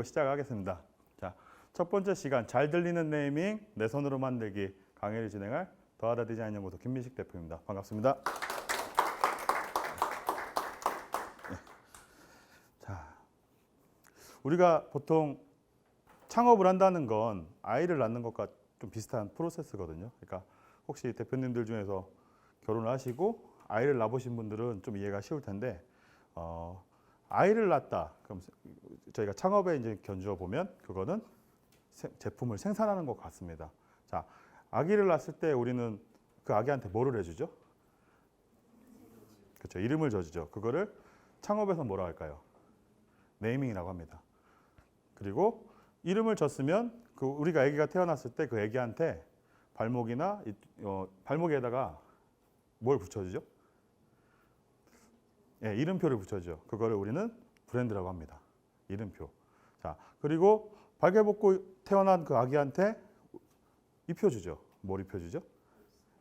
인사드리고 시작하겠습니다. 자, 첫 번째 시간 잘 들리는 네이밍 내 손으로 만들기 강의를 진행할 더하다 디자인 연구소 김민식 대표입니다. 반갑습니다. 네. 자, 우리가 보통 창업을 한다는 건 아이를 낳는 것과 좀 비슷한 프로세스거든요. 그러니까 혹시 대표님들 중에서 결혼을 하시고 아이를 낳으신 분들은 좀 이해가 쉬울 텐데 어, 아이를 낳다 그럼 저희가 창업에 이제 견주어 보면 그거는 세- 제품을 생산하는 것 같습니다. 자, 아기를 낳았을 때 우리는 그 아기한테 뭐를 해주죠? 그렇죠. 이름을 줘주죠. 그거를 창업에서 뭐라 할까요? 네이밍이라고 합니다. 그리고 이름을 줬으면 그 우리가 아기가 태어났을 때 그 아기한테 발목이나 이- 어, 발목에다가 뭘 붙여주죠? 예, 이름표를 붙여주죠. 그거를 우리는 브랜드라고 합니다. 이름표. 자, 그리고 발개 벗고 태어난 그 아기한테 입혀주죠. 뭘 입혀주죠?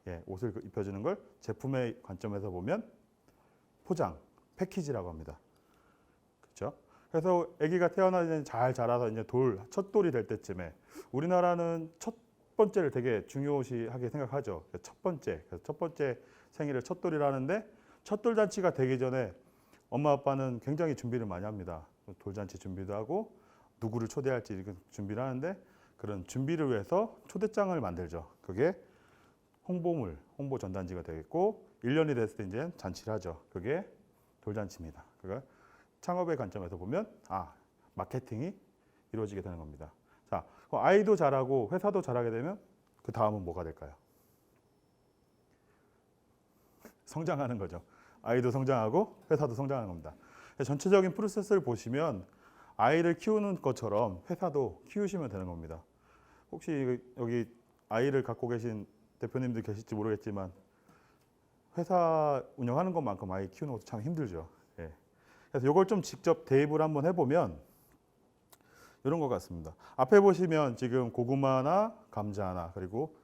예, 옷을 그 입혀주는 걸 제품의 관점에서 보면 포장, 패키지라고 합니다. 그렇죠? 그래서 아기가 태어나서 잘 자라서 이제 돌, 첫 돌이 될 때쯤에 우리나라는 첫 번째를 되게 중요시하게 생각하죠. 첫 번째, 그래서 첫 번째 생일을 첫 돌이라 하는데 첫 돌 잔치가 되기 전에 엄마 아빠는 굉장히 준비를 많이 합니다. 돌잔치 준비도 하고 누구를 초대할지 준비를 하는데 그런 준비를 위해서 초대장을 만들죠. 그게 홍보물, 홍보 전단지가 되겠고 1년이 됐을 때 이제 잔치를 하죠. 그게 돌잔치입니다. 그가 창업의 관점에서 보면 아 마케팅이 이루어지게 되는 겁니다. 자, 아이도 잘하고 회사도 잘하게 되면 그 다음은 뭐가 될까요? 성장하는 거죠. 아이도 성장하고 회사도 성장하는 겁니다. 전체적인 프로세스를 보시면 아이를 키우는 것처럼 회사도 키우시면 되는 겁니다. 혹시 여기 아이를 갖고 계신 대표님들 계실지 모르겠지만 회사 운영하는 것만큼 아이 키우는 것도 참 힘들죠. 예. 그래서 이걸 좀 직접 대입을 한번 해보면 이런 것 같습니다. 앞에 보시면 지금 고구마나 감자 하나 그리고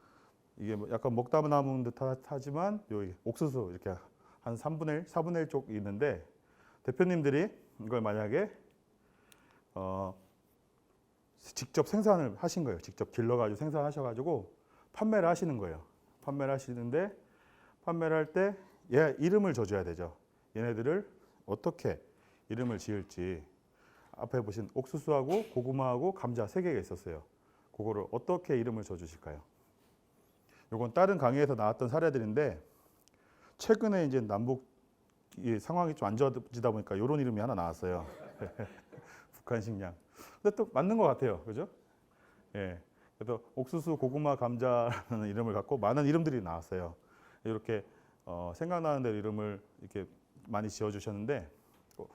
이게 뭐 약간 먹다 남은 듯하지만 여기 옥수수 이렇게 한 3분의 1, 4분의 1 쪽 있는데 대표님들이 이걸 만약에 어 직접 생산을 하신 거예요. 직접 길러가지고 생산하셔가지고 판매를 하시는 거예요. 판매를 하시는데 판매를 할 때 얘 이름을 줘줘야 되죠. 얘네들을 어떻게 이름을 지을지 앞에 보신 옥수수하고 고구마하고 감자 세 개가 있었어요. 그거를 어떻게 이름을 줘주실까요? 요건 다른 강의에서 나왔던 사례들인데 최근에 이제 남북 이 상황이 좀 안 좋아지다 보니까 이런 이름이 하나 나왔어요. 북한 식량. 근데 또 맞는 것 같아요. 그죠? 예. 그래서 옥수수, 고구마, 감자라는 이름을 갖고 많은 이름들이 나왔어요. 이렇게 어, 생각나는 대로 이름을 이렇게 많이 지어주셨는데 어,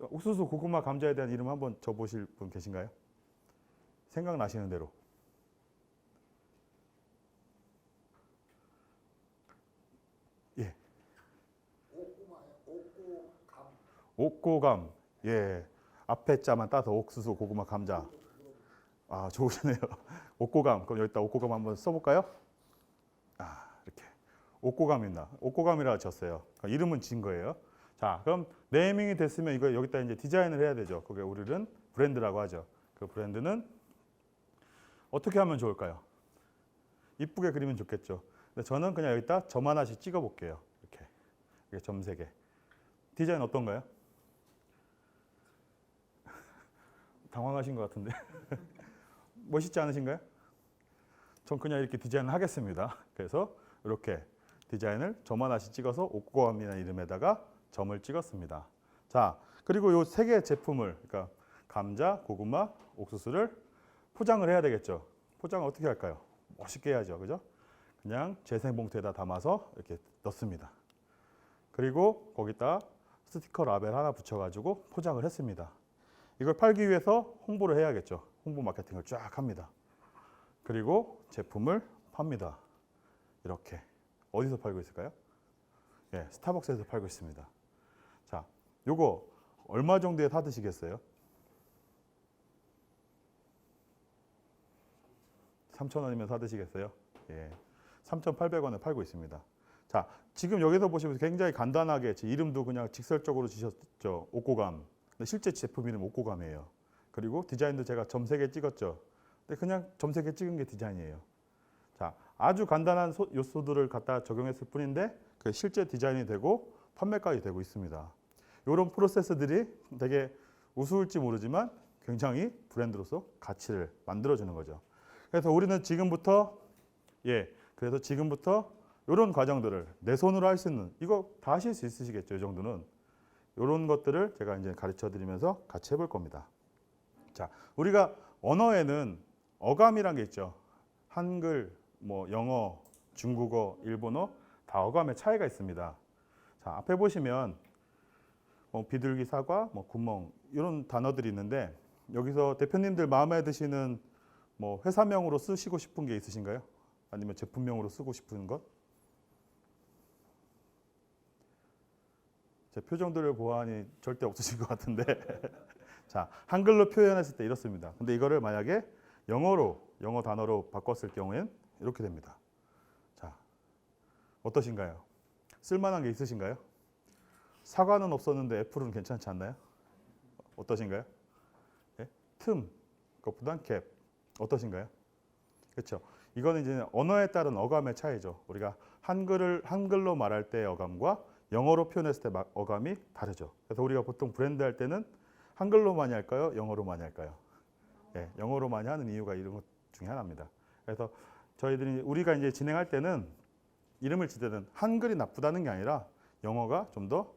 옥수수, 고구마, 감자에 대한 이름 한번 줘보실 분 계신가요? 생각나시는 대로. 옥고감. 예. 앞에 자만 따서 옥수수, 고구마, 감자. 아, 좋으시네요. 옥고감. 그럼 여기다 옥고감 한번 써볼까요? 아, 이렇게. 옥고감입니다. 옥고감이라 졌어요. 그러니까 이름은 진 거예요. 자, 그럼 네이밍이 됐으면 이거 여기다 이제 디자인을 해야 되죠. 그게 우리는 브랜드라고 하죠. 그 브랜드는 어떻게 하면 좋을까요? 이쁘게 그리면 좋겠죠. 근데 저는 그냥 여기다 점 하나씩 찍어 볼게요. 이렇게. 이게 점 세 개. 디자인 어떤가요? 당황하신 것 같은데. 멋있지 않으신가요? 전 그냥 이렇게 디자인을 하겠습니다. 그래서 이렇게 디자인을 점 하나씩 찍어서 옥고함이라는 이름에다가 점을 찍었습니다. 자, 그리고 이 세 개의 제품을, 그러니까 감자, 고구마, 옥수수를 포장을 해야 되겠죠. 포장을 어떻게 할까요? 멋있게 해야죠. 그죠? 그냥 재생 봉투에다 담아서 이렇게 넣습니다. 그리고 거기다 스티커 라벨 하나 붙여가지고 포장을 했습니다. 이걸 팔기 위해서 홍보를 해야겠죠. 홍보 마케팅을 쫙 합니다. 그리고 제품을 팝니다. 이렇게 어디서 팔고 있을까요? 예, 스타벅스에서 팔고 있습니다. 자, 요거 얼마 정도에 사드시겠어요? 3,000원이면 사드시겠어요? 예. 3,800원에 팔고 있습니다. 자, 지금 여기서 보시면 굉장히 간단하게 제 이름도 그냥 직설적으로 지셨죠. 옥고감. 실제 제품 이름 옥고감이에요. 그리고 디자인도 제가 점세개 찍었죠. 근데 그냥 점세개 찍은 게 디자인이에요. 자, 아주 간단한 소- 요소들을 갖다 적용했을 뿐인데 그 실제 디자인이 되고 판매까지 되고 있습니다. 이런 프로세스들이 되게 우스울지 모르지만 굉장히 브랜드로서 가치를 만들어주는 거죠. 그래서 우리는 지금부터 예, 그래서 지금부터 이런 과정들을 내 손으로 할 수 있는 이거 다 하실 수 있으시겠죠, 이 정도는. 이런 것들을 제가 이제 가르쳐 드리면서 같이 해볼 겁니다. 자, 우리가 언어에는 어감이란 게 있죠. 한글, 뭐 영어, 중국어, 일본어 다 어감의 차이가 있습니다. 자, 앞에 보시면 뭐 비둘기, 사과, 뭐 구멍 이런 단어들이 있는데 여기서 대표님들 마음에 드시는 뭐 회사명으로 쓰시고 싶은 게 있으신가요? 아니면 제품명으로 쓰고 싶은 것? 제 표정들을 보아하니 절대 없으신 것 같은데 자 한글로 표현했을 때 이렇습니다. 근데 이거를 만약에 영어로 영어 단어로 바꿨을 경우엔 이렇게 됩니다. 자 어떠신가요? 쓸만한 게 있으신가요? 사과는 없었는데 애플은 괜찮지 않나요? 어떠신가요? 예? 틈 그것보단 갭 어떠신가요? 그렇죠. 이거는 이제 언어에 따른 어감의 차이죠. 우리가 한글을 한글로 말할 때의 어감과 영어로 표현했을 때 마- 어감이 다르죠. 그래서 우리가 보통 브랜드 할 때는 한글로 많이 할까요? 영어로 많이 할까요? 예, 영어로 많이 하는 이유가 이런 것 중에 하나입니다. 그래서 저희들이 우리가 이제 진행할 때는 이름을 지을 때는 한글이 나쁘다는 게 아니라 영어가 좀 더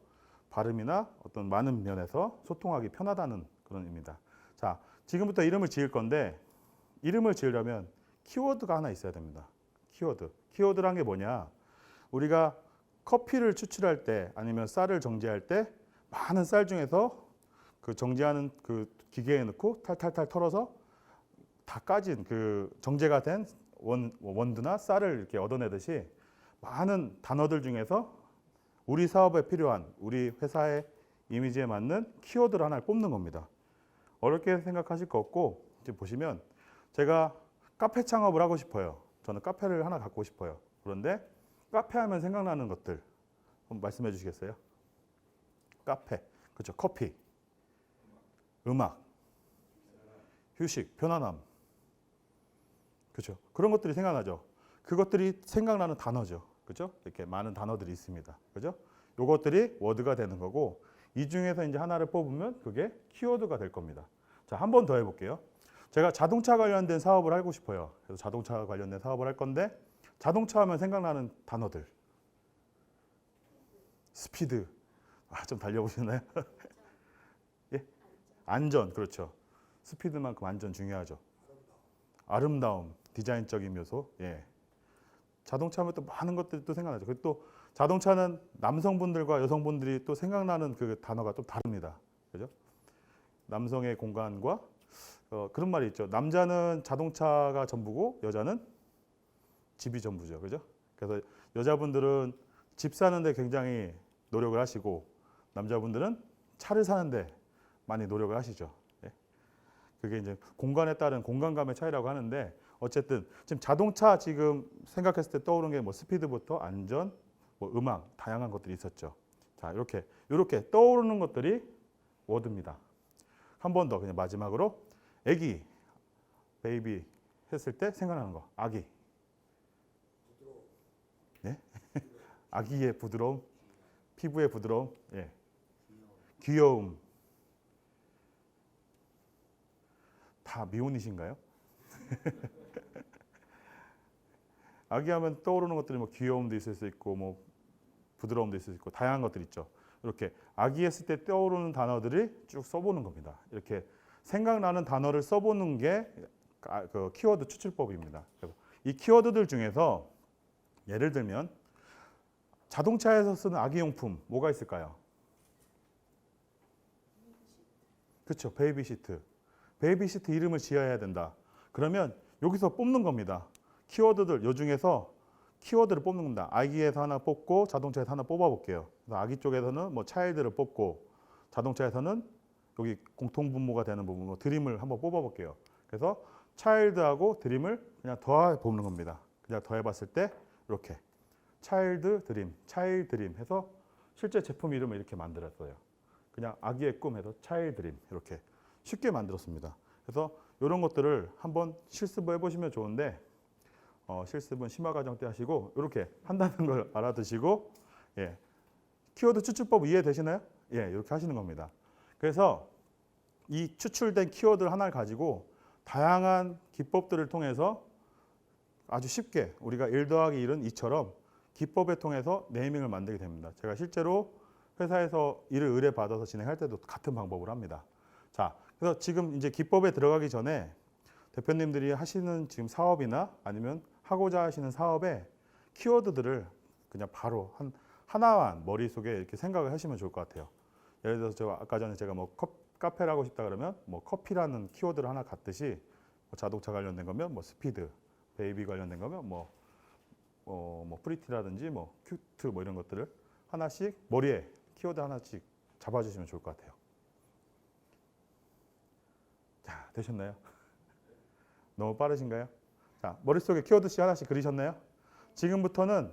발음이나 어떤 많은 면에서 소통하기 편하다는 그런 의미입니다. 자, 지금부터 이름을 지을 건데 이름을 지으려면 키워드가 하나 있어야 됩니다. 키워드. 키워드란 게 뭐냐? 우리가 커피를 추출할 때 아니면 쌀을 정제할 때 많은 쌀 중에서 그 정제하는 그 기계에 넣고 탈탈탈 털어서 다 까진 그 정제가 된 원, 원두나 쌀을 이렇게 얻어내듯이 많은 단어들 중에서 우리 사업에 필요한 우리 회사의 이미지에 맞는 키워드를 하나를 뽑는 겁니다. 어렵게 생각하실 거 없고 이제 보시면 제가 카페 창업을 하고 싶어요. 저는 카페를 하나 갖고 싶어요. 그런데 카페 하면 생각나는 것들 한번 말씀해 주시겠어요? 카페, 그렇죠. 커피, 음악, 휴식, 편안함, 그렇죠. 그런 것들이 생각나죠. 그것들이 생각나는 단어죠. 그렇죠? 이렇게 많은 단어들이 있습니다. 그렇죠? 요것들이 워드가 되는 거고 이 중에서 이제 하나를 뽑으면 그게 키워드가 될 겁니다. 자, 한 번 더 해볼게요. 제가 자동차 관련된 사업을 하고 싶어요. 그래서 자동차 관련된 사업을 할 건데 자동차 하면 생각나는 단어들. 스피드. 아, 좀 달려보시나요? 예? 안전. 그렇죠. 스피드만큼 안전 중요하죠. 아름다움, 디자인적인 요소. 예. 자동차 하면 또 많은 것들이 또 생각나죠. 그리고 또 자동차는 남성분들과 여성분들이 또 생각나는 그 단어가 또 다릅니다. 그죠? 남성의 공간과 어, 그런 말이 있죠. 남자는 자동차가 전부고 여자는 집이 전부죠. 그죠? 그래서 여자분들은 집 사는데 굉장히 노력을 하시고 남자분들은 차를 사는데 많이 노력을 하시죠. 예. 그게 이제 공간에 따른 공간감의 차이라고 하는데 어쨌든 지금 자동차 지금 생각했을 때 떠오르는 게뭐 스피드부터 안전, 뭐 음악 다양한 것들이 있었죠. 자 이렇게 이렇게 떠오르는 것들이 워드입니다. 한 번 더 그냥 마지막으로 아기, 베이비 했을 때 생각나는 거 아기. 네? 아기의 부드러움, 피부의 부드러움, 예. 귀여움. 다 미혼이신가요? 아기 하면 떠오르는 것들이 뭐 귀여움도 있을 수 있고 뭐 부드러움도 있을 수 있고 다양한 것들이 있죠. 이렇게 아기 했을 때 떠오르는 단어들이 쭉 써보는 겁니다. 이렇게 생각나는 단어를 써보는 게 아, 그 키워드 추출법입니다. 이 키워드들 중에서 예를 들면 자동차에서 쓰는 아기용품 뭐가 있을까요? 그렇죠. 베이비 시트. 베이비 시트 이름을 지어야 된다. 그러면 여기서 뽑는 겁니다. 키워드들 요 중에서 키워드를 뽑는 겁니다. 아기에서 하나 뽑고 자동차에서 하나 뽑아 볼게요. 아기 쪽에서는 뭐 차일드를 뽑고 자동차에서는 여기 공통 분모가 되는 부분 뭐 드림을 한번 뽑아 볼게요. 그래서 차일드하고 드림을 그냥 더해 보는 겁니다. 그냥 더해 봤을 때 이렇게 차일드 드림, 차일 드림 해서 실제 제품 이름을 이렇게 만들었어요. 그냥 아기의 꿈 해서 차일 드림 이렇게 쉽게 만들었습니다. 그래서 이런 것들을 한번 실습을 해보시면 좋은데 어, 실습은 심화 과정 때 하시고 이렇게 한다는 걸 알아두시고 예, 키워드 추출법 이해되시나요? 예, 이렇게 하시는 겁니다. 그래서 이 추출된 키워드 하나를 가지고 다양한 기법들을 통해서 아주 쉽게 우리가 1 더하기 1은 2처럼 기법을 통해서 네이밍을 만들게 됩니다. 제가 실제로 회사에서 일을 의뢰받아서 진행할 때도 같은 방법을 합니다. 자, 그래서 지금 이제 기법에 들어가기 전에 대표님들이 하시는 지금 사업이나 아니면 하고자 하시는 사업에 키워드들을 그냥 바로 한 하나만 머릿속에 이렇게 생각을 하시면 좋을 것 같아요. 예를 들어서 제가 아까 전에 제가 뭐 컵, 카페를 하고 싶다 그러면 뭐 커피라는 키워드를 하나 갖듯이 뭐 자동차 관련된 거면 뭐 스피드, 베이비 관련된 거면 뭐, 어, 뭐 프리티라든지 뭐 큐트 뭐 이런 것들을 하나씩 머리에 키워드 하나씩 잡아주시면 좋을 것 같아요. 자, 되셨나요? 너무 빠르신가요? 자, 머릿속에 키워드씩 하나씩 그리셨나요? 지금부터는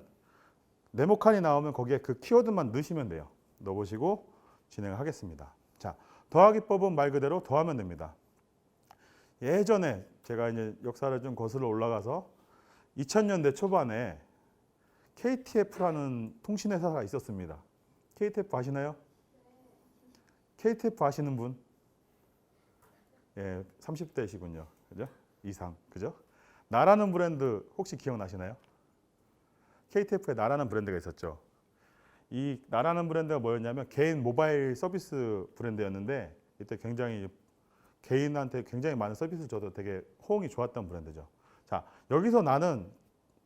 네모칸이 나오면 거기에 그 키워드만 넣으시면 돼요. 넣어보시고 진행을 하겠습니다. 자, 더하기법은 말 그대로 더하면 됩니다. 예전에 제가 이제 역사를 좀 거슬러 올라가서 2000년대 초반에 KTF라는 통신회사가 있었습니다. KTF 아시나요? KTF 아시는 분? 예, 30대시군요. 그죠? 이상. 그죠? 나라는 브랜드 혹시 기억나시나요? KTF에 나라는 브랜드가 있었죠. 이 나라는 브랜드가 뭐였냐면 개인 모바일 서비스 브랜드였는데 이때 굉장히 개인한테 굉장히 많은 서비스를 줘도 되게 호응이 좋았던 브랜드죠. 자, 여기서 나는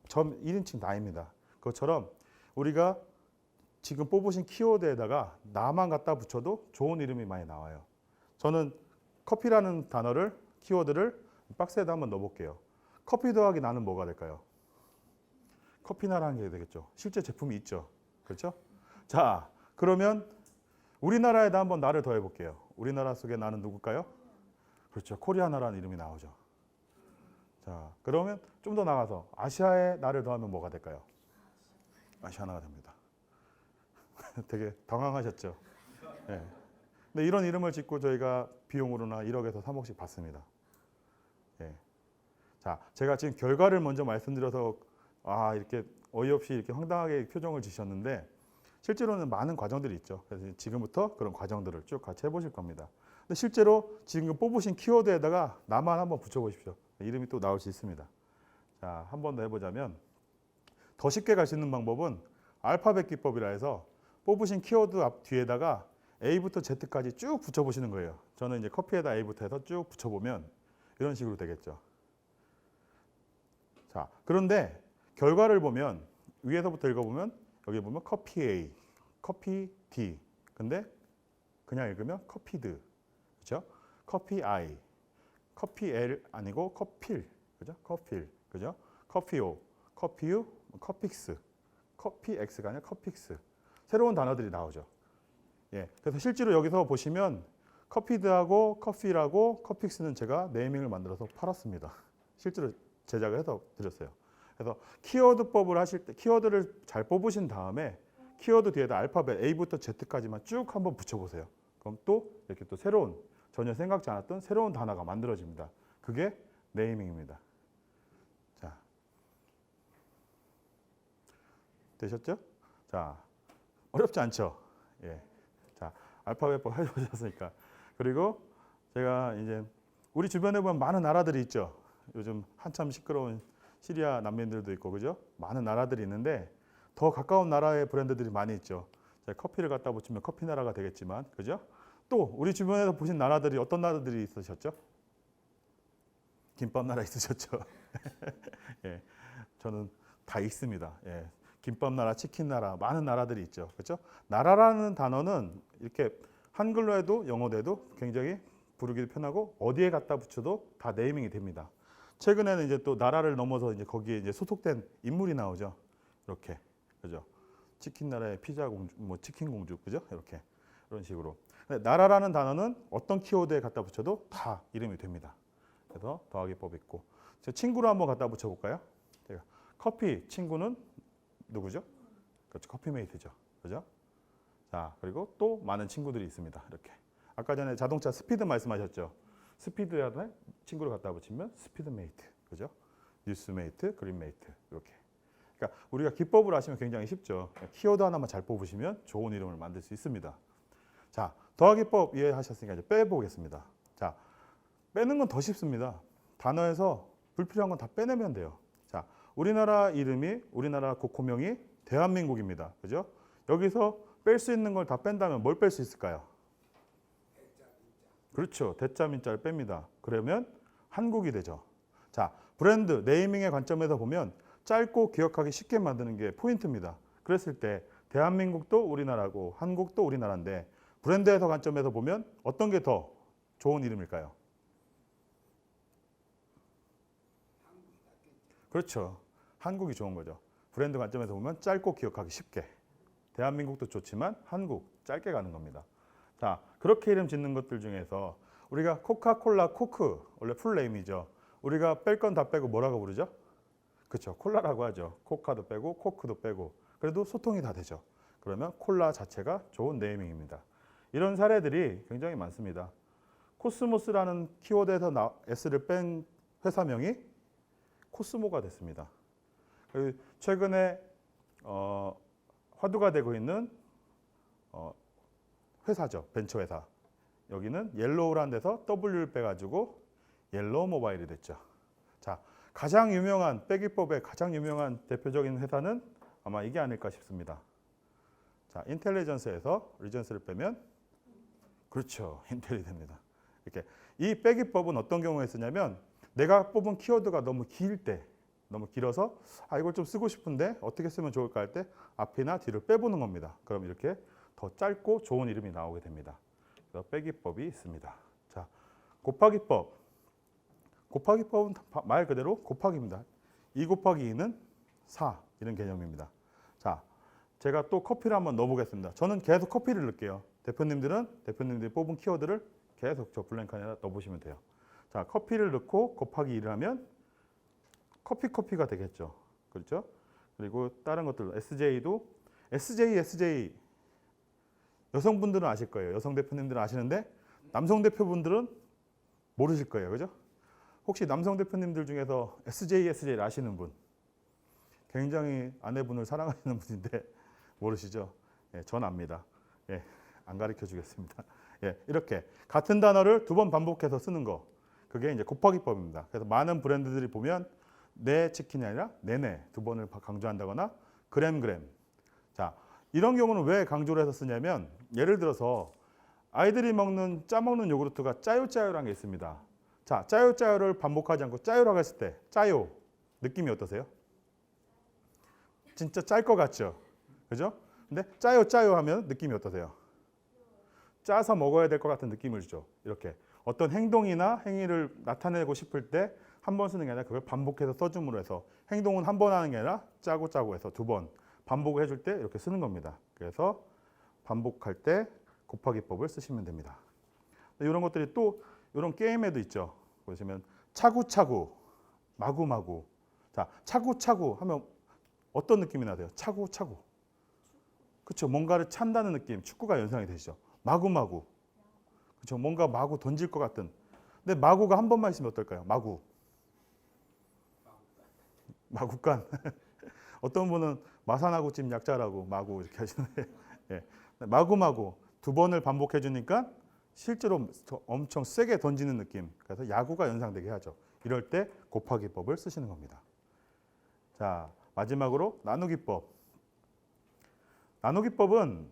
점 1인칭 나입니다. 그것처럼 우리가 지금 뽑으신 키워드에다가 나만 갖다 붙여도 좋은 이름이 많이 나와요. 저는 커피라는 단어를 키워드를 박스에다 한번 넣어볼게요. 커피 더하기 나는 뭐가 될까요? 커피나라는 게 되겠죠. 실제 제품이 있죠. 그렇죠? 자, 그러면 우리나라에다 한번 나를 더해 볼게요. 우리나라 속에 나는 누굴까요? 그렇죠. 코리아나라는 이름이 나오죠. 자, 그러면 좀 더 나가서 아시아에 나를 더하면 뭐가 될까요? 아시아나가 됩니다. 되게 당황하셨죠? 예. 근데 이런 이름을 짓고 저희가 비용으로나 1억에서 3억씩 받습니다. 예. 자, 제가 지금 결과를 먼저 말씀드려서 아, 이렇게 어이없이 이렇게 황당하게 표정을 지셨는데 실제로는 많은 과정들이 있죠. 그래서 지금부터 그런 과정들을 쭉 같이 해보실 겁니다. 근데 실제로 지금 뽑으신 키워드에다가 나만 한번 붙여보십시오. 이름이 또 나올 수 있습니다. 자, 한 번 더 해보자면 더 쉽게 갈 수 있는 방법은 알파벳 기법이라 해서 뽑으신 키워드 앞 뒤에다가 A부터 Z까지 쭉 붙여보시는 거예요. 저는 이제 커피에다 A부터 해서 쭉 붙여보면 이런 식으로 되겠죠. 자, 그런데 결과를 보면 위에서부터 읽어보면 여기 보면 커피 A, 커피 D. 근데 그냥 읽으면 커피드. 그죠? 커피 I, 커피 L 아니고 커필. 그죠? 커필. 그죠? 커피 O, 커피 U, 커픽스. 커피 X가 아니라 커픽스. 새로운 단어들이 나오죠. 예. 그래서 실제로 여기서 보시면 커피드하고 커피라고 커픽스는 제가 네이밍을 만들어서 팔았습니다. 실제로 제작을 해서 드렸어요. 그래서 키워드법을 하실 때 키워드를 잘 뽑으신 다음에 키워드 뒤에다 알파벳 A부터 Z까지만 쭉 한번 붙여보세요. 그럼 또 이렇게 또 새로운 전혀 생각지 않았던 새로운 단어가 만들어집니다. 그게 네이밍입니다. 자, 되셨죠? 자, 어렵지 않죠? 예. 자, 알파벳법 해보셨으니까. 그리고 제가 이제 우리 주변에 보면 많은 나라들이 있죠. 요즘 한참 시끄러운 시리아 난민들도 있고 그죠? 많은 나라들이 있는데 더 가까운 나라의 브랜드들이 많이 있죠. 커피를 갖다 붙이면 커피 나라가 되겠지만 그죠? 또 우리 주변에서 보신 나라들이 어떤 나라들이 있으셨죠? 김밥 나라 있으셨죠? 예, 저는 다 있습니다. 예, 김밥 나라, 치킨 나라 많은 나라들이 있죠. 그렇죠? 나라라는 단어는 이렇게 한글로 해도 영어로 해도 굉장히 부르기도 편하고 어디에 갖다 붙여도 다 네이밍이 됩니다. 최근에는 이제 또 나라를 넘어서 이제 거기에 이제 소속된 인물이 나오죠. 이렇게 그죠? 치킨 나라의 피자 공주, 뭐 치킨 공주, 그죠? 이렇게 이런 식으로. 나라라는 단어는 어떤 키워드에 갖다 붙여도 다 이름이 됩니다. 그래서 더하기법 있고. 제 친구를 한번 갖다 붙여볼까요? 제가 커피 친구는 누구죠? 그렇죠. 커피메이트죠. 그죠? 자 그리고 또 많은 친구들이 있습니다. 이렇게 아까 전에 자동차 스피드 말씀하셨죠. 스피드에 친구를 갖다 붙이면 스피드메이트, 그죠? 뉴스메이트, 그린메이트 이렇게. 그러니까 우리가 기법을 아시면 굉장히 쉽죠. 키워드 하나만 잘 뽑으시면 좋은 이름을 만들 수 있습니다. 자, 더하기법 이해하셨으니까 이제 빼보겠습니다. 자, 빼는 건 더 쉽습니다. 단어에서 불필요한 건 다 빼내면 돼요. 자, 우리나라 이름이 우리나라 국호명이 대한민국입니다. 그죠? 여기서 뺄 수 있는 걸 다 뺀다면 뭘 뺄 수 있을까요? 그렇죠. 대자 민자를 뺍니다. 그러면 한국이 되죠. 자, 브랜드 네이밍의 관점에서 보면 짧고 기억하기 쉽게 만드는 게 포인트입니다. 그랬을 때 대한민국도 우리나라고 한국도 우리나라인데 브랜드에서 관점에서 보면 어떤 게 더 좋은 이름일까요? 그렇죠. 한국이 좋은 거죠. 브랜드 관점에서 보면 짧고 기억하기 쉽게. 대한민국도 좋지만 한국 짧게 가는 겁니다. 자, 그렇게 이름 짓는 것들 중에서 우리가 코카콜라 코크 원래 풀네임이죠. 우리가 뺄 건 다 빼고 뭐라고 부르죠? 그렇죠. 콜라라고 하죠. 코카도 빼고 코크도 빼고 그래도 소통이 다 되죠. 그러면 콜라 자체가 좋은 네이밍입니다. 이런 사례들이 굉장히 많습니다. 코스모스라는 키워드에서 나, S를 뺀 회사명이 코스모가 됐습니다. 그 최근에 어, 화두가 되고 있는 어, 회사죠. 벤처 회사. 여기는 옐로우라는 데서 W를 빼가지고 옐로우 모바일이 됐죠. 자, 가장 유명한 빼기법의 가장 유명한 대표적인 회사는 아마 이게 아닐까 싶습니다. 자, 인텔리전스에서 리전스를 빼면 그렇죠. 인텔이 됩니다. 이렇게 이 빼기법은 어떤 경우에 쓰냐면 내가 뽑은 키워드가 너무 길 때, 너무 길어서 아 이걸 좀 쓰고 싶은데 어떻게 쓰면 좋을까 할 때 앞이나 뒤를 빼보는 겁니다. 그럼 이렇게 더 짧고 좋은 이름이 나오게 됩니다. 그래서 빼기법이 있습니다. 자, 곱하기법. 곱하기법은 말 그대로 곱하기입니다. 2 곱하기 2는 4 이런 개념입니다. 자, 제가 또 커피를 한번 넣어보겠습니다. 저는 계속 커피를 넣을게요. 대표님들은 대표님들이 뽑은 키워드를 계속 저 블랭크 안에 넣어보시면 돼요. 자, 커피를 넣고 곱하기 2를 하면 커피 커피가 되겠죠. 그렇죠? 그리고 다른 것들 SJ도 SJ SJ 여성분들은 아실 거예요. 여성 대표님들은 아시는데 남성 대표분들은 모르실 거예요. 그죠? 혹시 남성 대표님들 중에서 SJ SJ를 아시는 분? 굉장히 아내분을 사랑하시는 분인데 모르시죠? 예, 전 압니다. 예, 안 가르쳐 주겠습니다. 예, 이렇게 같은 단어를 두 번 반복해서 쓰는 거. 그게 이제 곱하기법입니다. 그래서 많은 브랜드들이 보면 내 치킨이 아니라 내내 두 번을 강조한다거나 그램 그램. 자, 이런 경우는 왜 강조를 해서 쓰냐면 예를 들어서 아이들이 먹는 짜 먹는 요구르트가 짜요 짜요라는 게 있습니다. 자, 짜요 짜요를 반복하지 않고 짜요라고 했을 때 짜요 느낌이 어떠세요? 진짜 짤 것 같죠? 그죠? 근데 짜요 짜요 하면 느낌이 어떠세요? 짜서 먹어야 될 것 같은 느낌을 주죠. 이렇게 어떤 행동이나 행위를 나타내고 싶을 때 한 번 쓰는 게 아니라 그걸 반복해서 써줌으로 해서 행동은 한 번 하는 게 아니라 짜고 짜고 해서 두 번 반복을 해줄 때 이렇게 쓰는 겁니다. 그래서 반복할 때 곱하기법을 쓰시면 됩니다. 이런 것들이 또 이런 게임에도 있죠. 보시면 차구차구, 마구마구. 자, 차구차구 하면 어떤 느낌이 나세요? 차구차구. 그렇죠. 뭔가를 찬다는 느낌. 축구가 연상이 되시죠. 마구마구. 그렇죠. 뭔가 마구 던질 것 같은. 근데 마구가 한 번만 있으면 어떨까요? 마구. 마구간. 어떤 분은 마산하고찜 약자라고 마구 이렇게 하시는데 예. 마구마구 두 번을 반복해 주니까 실제로 엄청 세게 던지는 느낌. 그래서 야구가 연상되게 하죠. 이럴 때 곱하기법을 쓰시는 겁니다. 자, 마지막으로 나누기법. 나누기법은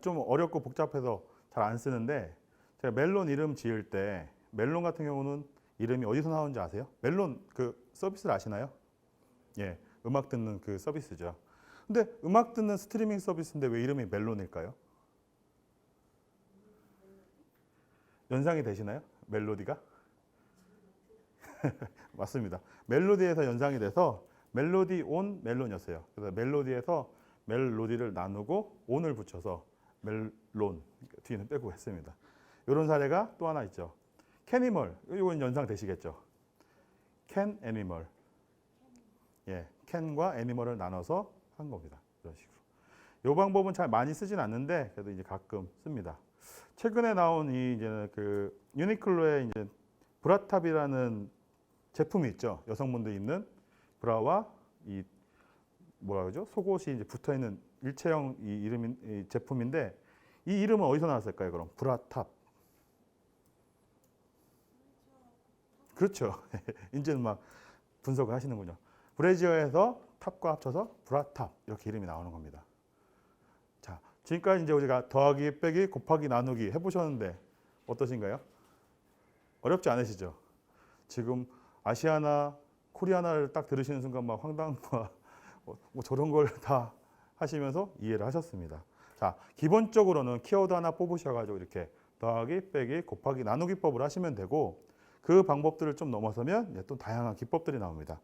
좀 어렵고 복잡해서 잘 안 쓰는데 제가 멜론 이름 지을 때 멜론 같은 경우는 이름이 어디서 나오는지 아세요? 멜론 그 서비스를 아시나요? 예, 음악 듣는 그 서비스죠. 근데 음악 듣는 스트리밍 서비스인데 왜 이름이 멜론일까요? 연상이 되시나요? 멜로디가? 맞습니다. 멜로디에서 연상이 돼서 멜로디 온 멜론이었어요. 그래서 멜로디에서 멜로디를 나누고 온을 붙여서 멜론 뒤는 빼고 했습니다. 이런 사례가 또 하나 있죠. 캐니멀 이건 연상 되시겠죠. 캔 애니멀 예, 캔과 애니멀을 나눠서 한 겁니다. 이런 식으로. 이 방법은 잘 많이 쓰진 않는데 그래도 이제 가끔 씁니다. 최근에 나온 이 이제 그 유니클로의 이제 브라탑이라는 제품이 있죠. 여성분들 입는 브라와 이 뭐라 그러죠? 속옷이 이제 붙어 있는 일체형 이 이름인 이 제품인데 이 이름은 어디서 나왔을까요? 그럼 브라탑. 그렇죠. 이제는 막 분석을 하시는군요. 브래지어에서 탑과 합쳐서 브라탑 이렇게 이름이 나오는 겁니다. 자, 지금까지 이제 우리가 더하기, 빼기, 곱하기, 나누기 해보셨는데 어떠신가요? 어렵지 않으시죠? 지금 아시아나, 코리아나를 딱 들으시는 순간 막 황당과 뭐, 뭐 저런 걸 다 하시면서 이해를 하셨습니다. 자, 기본적으로는 키워드 하나 뽑으셔가지고 이렇게 더하기, 빼기, 곱하기, 나누기법을 하시면 되고 그 방법들을 좀 넘어서면 또 다양한 기법들이 나옵니다.